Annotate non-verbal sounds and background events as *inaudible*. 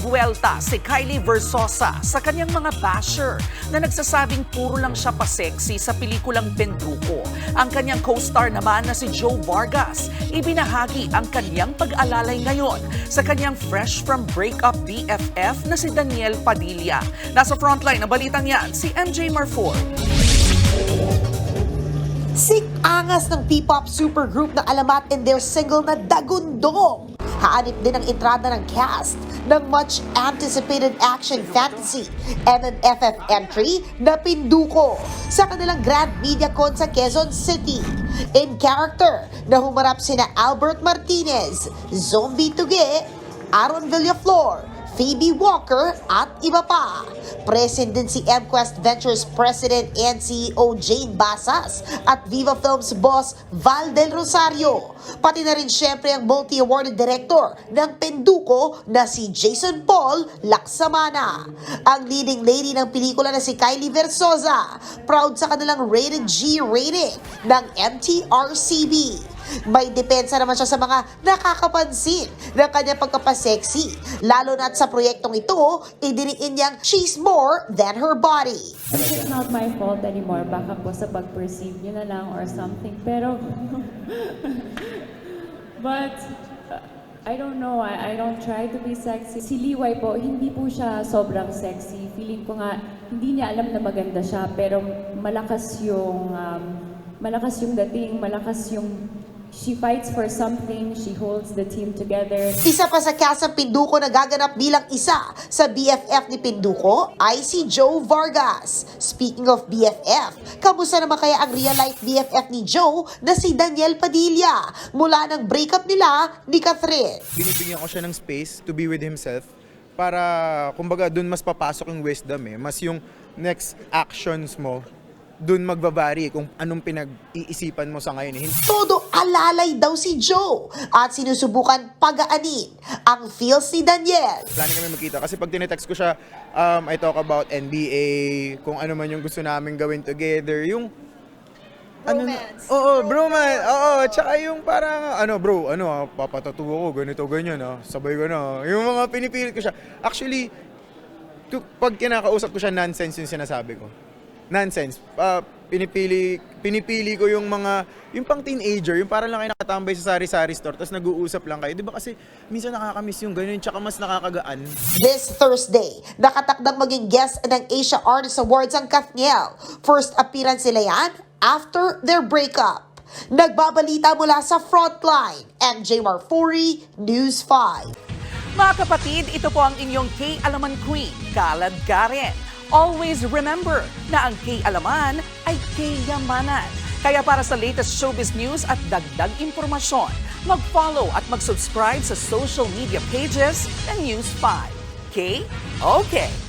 buwelta si Kylie Versosa sa kanyang mga basher na nagsasabing puro lang siya pa-sexy sa pelikulang Benduko. Ang kanyang co-star naman na si Joe Vargas, ibinahagi ang kanyang pag-alalay ngayon sa kanyang fresh from breakup BFF na si Daniel Padilla. Nasa frontline ng balitang yan, si MJ Marfor. Sik angas ng P-pop supergroup na alamat in their single na Dagundong. Haanip din ang entrada ng cast ng much anticipated action fantasy MMFF entry na Pinduko sa kanilang Grand Media Con sa Quezon City. In character na humarap sina Albert Martinez, Zombie Tuge, Aaron Villaflor, Phoebe Walker at iba pa. Present din si MQuest Ventures President and CEO Jane Basas at Viva Films boss Val Del Rosario. Pati na rin syempre ang multi-awarded director ng Penduko na si Jason Paul Laksamana. Ang leading lady ng pelikula na si Kylie Versosa. Proud sa kanilang rated G rating ng MTRCB. May depensa naman siya sa mga nakakapansin ng kanyang pagkapasexy. Lalo na sa proyektong ito, idiniin niyang she's more than her body. It's not my fault anymore. Baka po sa pag-perceive nyo na lang or something. Pero, *laughs* but, I don't know, I, I don't try to be sexy. Si Liway po, hindi po siya sobrang sexy. Feeling ko nga, hindi niya alam na maganda siya, pero malakas yung, um, malakas yung dating, malakas yung, she fights for something, she holds the team together. Isa pa sa cast ng Pinduko na gaganap bilang isa sa BFF ni Pinduko ay si Joe Vargas. Speaking of BFF, kamusta naman kaya ang real-life BFF ni Joe na si Daniel Padilla mula ng breakup nila ni Catherine? binibigyan ko siya ng space to be with himself para kumbaga dun mas papasok yung wisdom eh. Mas yung next actions mo dun magbabari kung anong pinag-iisipan mo sa ngayon. eh. Todo alalay daw si Joe at sinusubukan pagaanin ang feels ni Daniel. Planning kami magkita kasi pag tinetext ko siya, um, I talk about NBA, kung ano man yung gusto namin gawin together, yung ano oo, bro man. Oo, tsaka yung parang, ano bro, ano, ah, papatatuwa ko, ganito, ganyan, ah. sabay ko na. Yung mga pinipilit ko siya. Actually, tu- pag kinakausap ko siya, nonsense yung sinasabi ko. Nonsense. Ah, pinipili, pinipili ko yung mga, yung pang teenager, yung parang lang kayo nakatambay sa sari-sari store, tapos nag-uusap lang kayo. Di ba kasi, minsan nakakamiss yung ganyan, tsaka mas nakakagaan. This Thursday, nakatakdang maging guest ng Asia Artist Awards ang Kathniel. First appearance nila yan after their breakup. Nagbabalita mula sa Frontline, MJ Marfuri, News 5. Mga kapatid, ito po ang inyong K-Alaman Queen, Kalad Karen. Always remember na ang K-Alaman ay K-Yamanan. Kaya para sa latest showbiz news at dagdag impormasyon, mag-follow at mag-subscribe sa social media pages ng News 5. K? Okay.